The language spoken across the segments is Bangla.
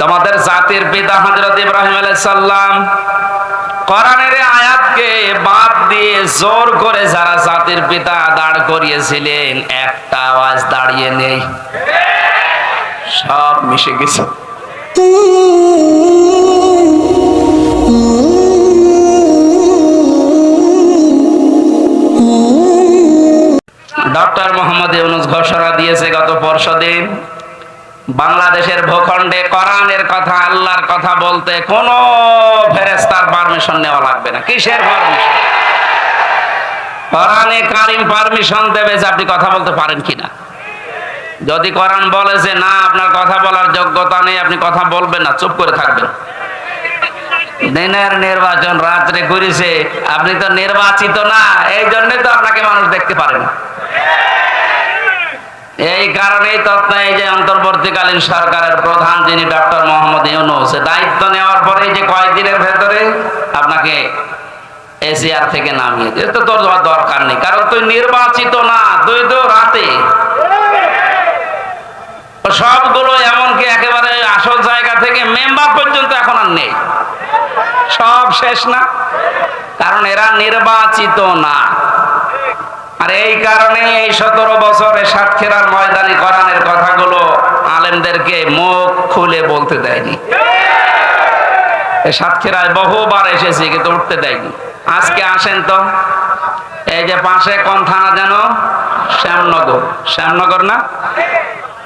তোমাদের জাতির পিতা হজরত ইব্রাহিম আলাইসাল্লাম কোরআনের আয়াতকে বাদ দিয়ে জোর করে যারা জাতির পিতা দাঁড় করিয়েছিলেন, একটা আওয়াজ দাঁড়িয়ে নেই। সব মিশে গেছে। ডক্টর মোহাম্মদ ইউনুস ঘোষণা দিয়েছে গত পরশুদিন বাংলাদেশের ভূখণ্ডে কোরআনের কথা, আল্লাহর কথা বলতে কোন ফেরেস্তার পারমিশন নেওয়া লাগবে না। কিসের পারমিশন কোরআনে কারিম পারমিশন দেবে যে আপনি কথা বলতে পারেন কিনা। যদি কোরআন বলে যে না, আপনার কথা বলার যোগ্যতা নেই, আপনি কথা বলবেন না, চুপ করে থাকবেন। দিনের নির্বাচন রাত্রে করেছে আপনি তো নির্বাচিত না এই জন্য তো আপনাকে মানুষ দেখতে পারে না। এই কারণেই এই যে অন্তর্বর্তীকালীন সরকারের প্রধান যিনি ডক্টর মোহাম্মদ ইউনুস দায়িত্ব নেওয়ার পরে যে কয়েকদিনের ভেতরে আপনাকে এশিয়ার থেকে নামিয়ে দিয়ে তো তোর দরকার নেই, কারণ তুই নির্বাচিত না, তুই তো রাতে। সবগুলো এমনকি একেবারে আসল জায়গা থেকে মেম্বার পর্যন্ত এখন আর নেই। সব শেষ না? কারণ এরা নির্বাচিত না। আর এই কারণে এই সতেরো বছরে সাতক্ষীরার ময়দানি কোরআনের কথাগুলো আলেমদেরকে মুখ খুলে বলতে দেয়নি। সাতক্ষীরায় বহুবার এসেছি, কিন্তু উঠতে দেয়নি। আজকে আসেন তো, এই যে পাশে কোন থানা যেন? শ্যামনগর। শ্যামনগর না?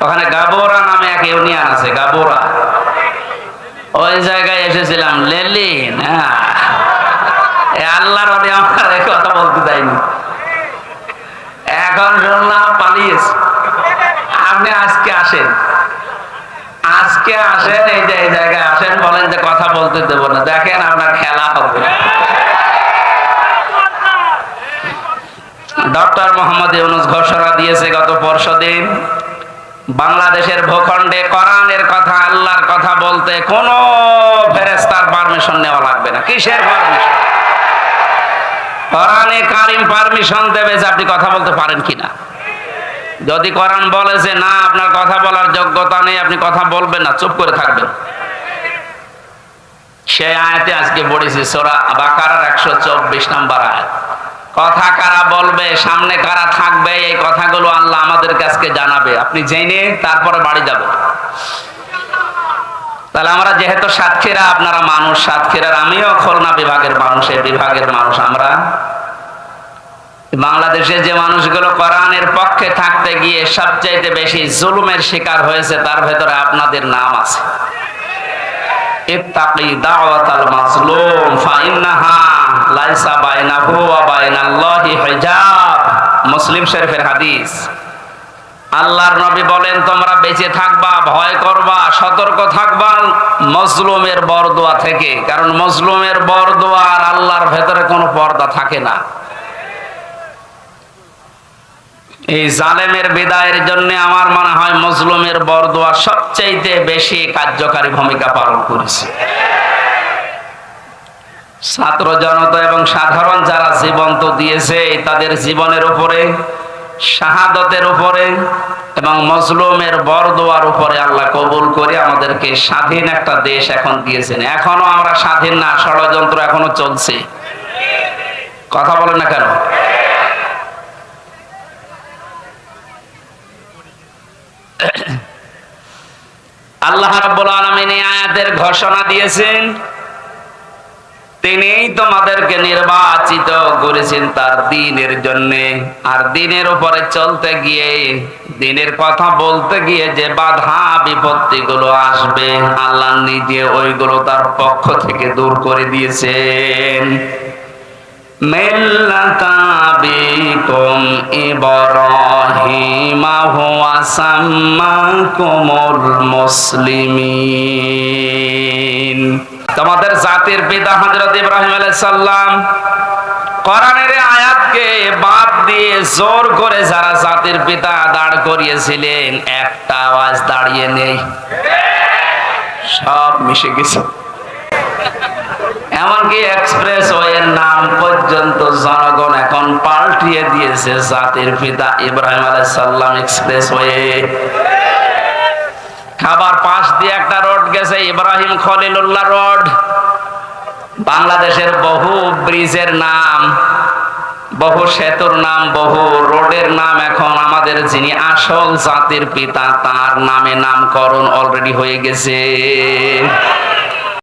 ওখানে গাবোরা নামে এক ইউনিয়ন আছে, গাবোরা। ওই জায়গায় এসেছিলাম, লেলিন হ্যাঁ। আল্লাহর কথা বলতে দেয়নি। শুনলাম পালিয়েছে। আপনি আজকে আসেন। আজকে আসেন, এই যে এই জায়গায় আসেন, বলেন যে কথা বলতে দেবো না। দেখেন আপনার খেলা হবে। ডক্টর মোহাম্মদ ইউনুস ঘোষণা দিয়েছে গত পরশুদিন বাংলাদেশের ভূখণ্ডে কোরআনের কথা, আল্লাহর কথা বলতে কোনো ফেরেস্তার পারমিশন নেওয়া লাগবে না। কিসের পারমিশন কোরআনে কারিম পারমিশন দেবে যে আপনি কথা বলতে পারেন কিনা। যদি কোরআন বলে যে না, আপনার কথা বলার যোগ্যতা নেই, আপনি কথা বলবেন না, চুপ করে থাকবেন। সে আয়াতে আজকে পড়েছি, সোরা বাকারার একশো চব্বিশ নাম্বার আয়াত। কথা কারা বলবে, সামনে কারা থাকবে, এই কথাগুলো আল্লাহ আমাদের কাছকে জানাবে। আপনি জেনে তারপরে বাড়ি যাব তাহলে আমরা যেহেতু সাতক্ষীরা, আপনারা মানুষ সাতক্ষীরার, আমিও খুলনা বিভাগের মানুষ, এই বিভাগের মানুষ। আমরা বাংলাদেশে যে মানুষগুলো কোরআনের পক্ষে থাকতে গিয়ে সবচাইতে বেশি জুলুমের শিকার হয়েছে, তার ভেতরে আপনাদের নাম আছে। নবী বলেন, তোমরা বেঁচে থাকবা, ভয় করবা, সতর্ক থাকবা মজলুমের বরদোয়া থেকে। কারণ মজলুমের বরদোয়া আর আল্লাহর ভেতরে কোনো পর্দা থাকে না। এই জালেমের বিদায়ের জন্য আমার মনে হয় মজলুমের বরদোয়া সবচাইতে বেশি কার্যকারী ভূমিকা পালন করেছে। ছাত্র জনতা এবং সাধারণ যারা জীবন তো দিয়েছে, তাদের জীবনের উপরে, শাহাদতের উপরে এবং মজলুমের বরদোয়ার উপরে আল্লাহ কবুল করে আমাদেরকে স্বাধীন একটা দেশ এখন দিয়েছেন। এখনও আমরা স্বাধীন না, ষড়যন্ত্র এখনও চলছে। কথা বলেন না কেন? আল্লাহ রাব্বুল আলামিন আয়াতের ঘোষণা দিয়েছেন, তিনিই তোমাদেরকে নির্বাচিত করেছেন তার দিনের জন্য। আর দিনের উপরে চলতে গিয়ে, দিনের কথা বলতে গিয়ে যে বাধা বিপত্তি গুলো আসবে, আল্লাহ নিজে ওইগুলো তার পক্ষ থেকে দূর করে দিয়েছেন। তোমাদের জাতির পিতা হযরত ইব্রাহিম আলাইহিস সালাম কোরআনের আয়াতকে বাদ দিয়ে জোর করে যারা জাতির পিতা দাঁড় করিয়েছিলেন, একটা আওয়াজ দাঁড়িয়ে নেই। সব মিশে গেছে। এমনকি এক্সপ্রেস ওয়ের নাম পর্যন্ত জনগণ এখন পাল্টিয়ে দিয়েছে জাতির পিতা ইব্রাহিম আলাইহিস সালাম এক্সপ্রেস ওয়ে খাবার পাশ দিয়ে একটা রোড গেছে, ইব্রাহিম খলিলুল্লাহ রোড। বাংলাদেশের বহু ব্রিজের নাম, বহু সেতুর নাম, বহু রোডের নাম এখন আমাদের যিনি আসল জাতির পিতা, তার নামে নামকরণ অলরেডি হয়ে গেছে।